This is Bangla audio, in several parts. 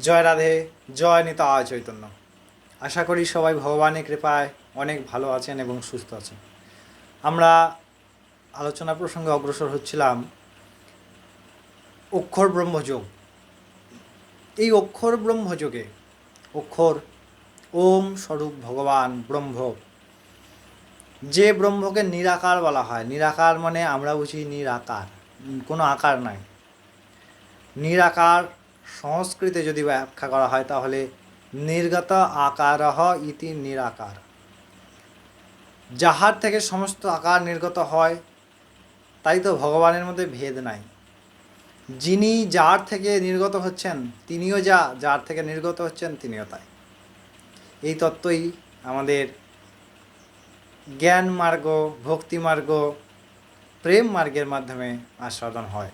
জয় রাধে, জয় নিতা চৈতন্য। আশা করি সবাই ভগবানের কৃপায় অনেক ভালো আছেন এবং সুস্থ আছেন। আমরা আলোচনা প্রসঙ্গে অগ্রসর হচ্ছিলাম অক্ষর ব্রহ্মযোগ এই অক্ষর ব্রহ্মযোগে অক্ষর ওম স্বরূপ ভগবান ব্রহ্ম। যে ব্রহ্মকে নিরাকার বলা হয়, নিরাকার মানে আমরা বুঝি নিরাকার, কোনো আকার নাই। নিরাকার সংস্কৃতে যদি ব্যাখ্যা করা হয় তাহলে নির্গত আকারহ ইতি নিরাকার। যাহার থেকে সমস্ত আকার নির্গত হয়, তাই তো ভগবানের মধ্যে ভেদ নাই। যিনি যার থেকে নির্গত হচ্ছেন, তিনিও যা, যার থেকে নির্গত হচ্ছেন, তিনিও তাই। এই তত্ত্বই আমাদের জ্ঞান মার্গ, ভক্তি মার্গ, প্রেম মার্গের মাধ্যমে আস্বাদন হয়।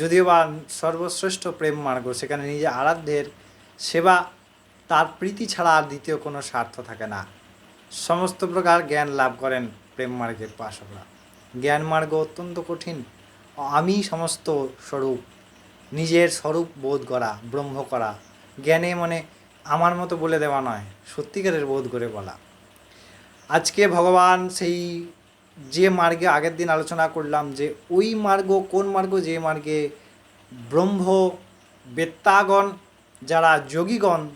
যদিও বা সর্বশ্রেষ্ঠ প্রেম মার্গ, সেখানে নিজে আরাধ্যের সেবা, তার প্রীতি ছাড়া আর দ্বিতীয় কোনো স্বার্থ থাকে না। সমস্ত প্রকার জ্ঞান লাভ করেন প্রেম মার্গের পাশকরা জ্ঞান মার্গ অত্যন্ত কঠিন। আমি সমস্ত স্বরূপ, নিজের স্বরূপ বোধ করা, ব্রহ্ম করা, জ্ঞানে মানে আমার মতো বলে দেওয়া নয়, সত্যিকারের বোধ করে বলা। আজকে ভগবান সেই যে মার্গে আগের দিন আলোচনা করলাম যে ওই মার্গ, কোন মার্গ? যে মার্গে ব্রহ্ম বেত্তাগণ, যারা যোগীগণ,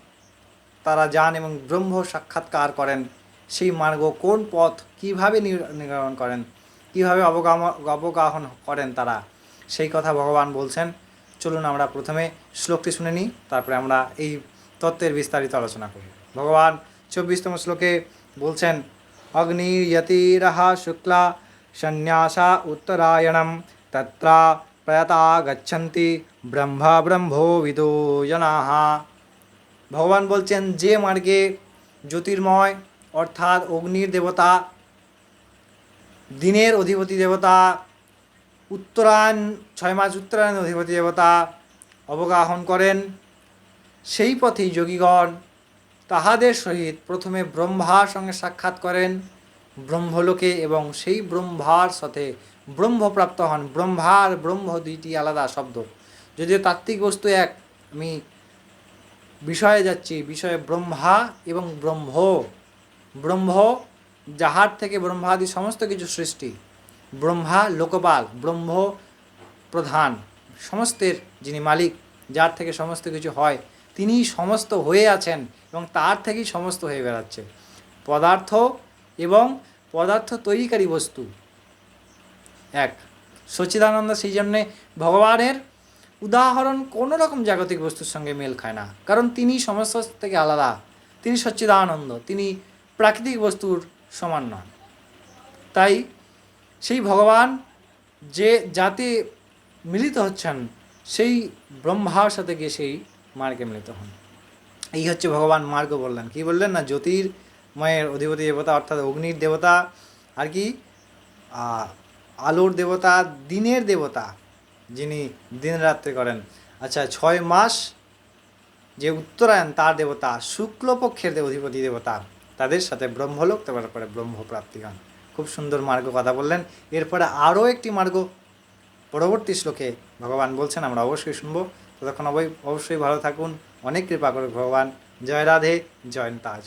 তারা যান এবং ব্রহ্ম সাক্ষাৎকার করেন। সেই মার্গ কোন পথ? কীভাবে নির- করেন? কীভাবে অবগাম, অবগাহন করেন তারা? সেই কথা ভগবান বলছেন। চলুন আমরা প্রথমে শ্লোকটি শুনে নিই, তারপরে আমরা এই তত্ত্বের বিস্তারিত আলোচনা করি। ভগবান চব্বিশতম শ্লোকে বলছেন অগ্নির্যতিরহ শুক্লা সন্ন্যাসা উত্তরায়ণম তত্রা প্রয়তা গচ্ছন্তি ব্রহ্ম ব্রহ্মো বিদো জনাহ ভগবান বলছেন যে মার্গে জ্যোতির্ময় অর্থাৎ অগ্নির দেবতা দিনের অধিপতি দেবতা উত্তরায়ণ ছয় মাস উত্তরায়ণের অধিপতি দেবতা অবগাহন করেন, সেই পথেই যোগীগণ তাহাদের সহিত প্রথমে ব্রহ্মার সঙ্গে সাক্ষাৎ করেন ব্রহ্মলোকে এবং সেই ব্রহ্মার সাথে ব্রহ্মপ্রাপ্ত হন। ব্রহ্মার ব্রহ্ম দুইটি আলাদা শব্দ। যদিও তাত্ত্বিক বস্তু এক, আমি বিষয়ে যাচ্ছি। বিষয়ে ব্রহ্মা এবং ব্রহ্ম। ব্রহ্ম যাহার থেকে ব্রহ্মাদি সমস্ত কিছু সৃষ্টি। ব্রহ্মা লোকপাল, ব্রহ্ম প্রধান, সমস্তের যিনি মালিক, যার থেকে সমস্ত কিছু হয় তিনি সমস্ত হয়ে আছেন। এবং তার থেকেই সমস্ত হয়ে বেড়াচ্ছে। পদার্থ এবং পদার্থ তৈরিকারী বস্তু। এক সচিদানন্দ সেই জন্যে ভগবানের উদাহরণ কোনো রকম জাগতিক বস্তুর সঙ্গে মেল খায় না। কারণ তিনি সমস্ত থেকে আলাদা। তিনি সচ্চিদানন্দ। তিনি প্রাকৃতিক বস্তুর সমান নন। তাই সেই ভগবান যে যাতে মিলিত হচ্ছেন, সেই ব্রহ্মার সাথে গিয়ে সেই মার্গে মিলিত হন। এই হচ্ছে ভগবান মার্গ বললেন। কি বললেন না? জ্যোতির্ময়ের অধিপতি দেবতা, অর্থাৎ অগ্নির দেবতা, আর কি? আলোর দেবতা, দিনের দেবতা, যিনি দিন রাত্রি করেন। আচ্ছা ছয় মাস যে উত্তরায়ণ, তার দেবতা, শুক্লপক্ষের অধিপতি দেবতা, তাদের সাথে ব্রহ্মলোক, তারপরে ব্রহ্মপ্রাপ্তিগান খুব সুন্দর মার্গ কথা বললেন। এরপরে আরও একটি মার্গ। পরবর্তী শ্লোকে ভগবান বলছেন, আমরা অবশ্যই শুনব। ততক্ষণ অবৈ অবশ্যই ভালো থাকুন। অনেক কৃপা করে ভগবান। জয় রাধে জয় তাজ।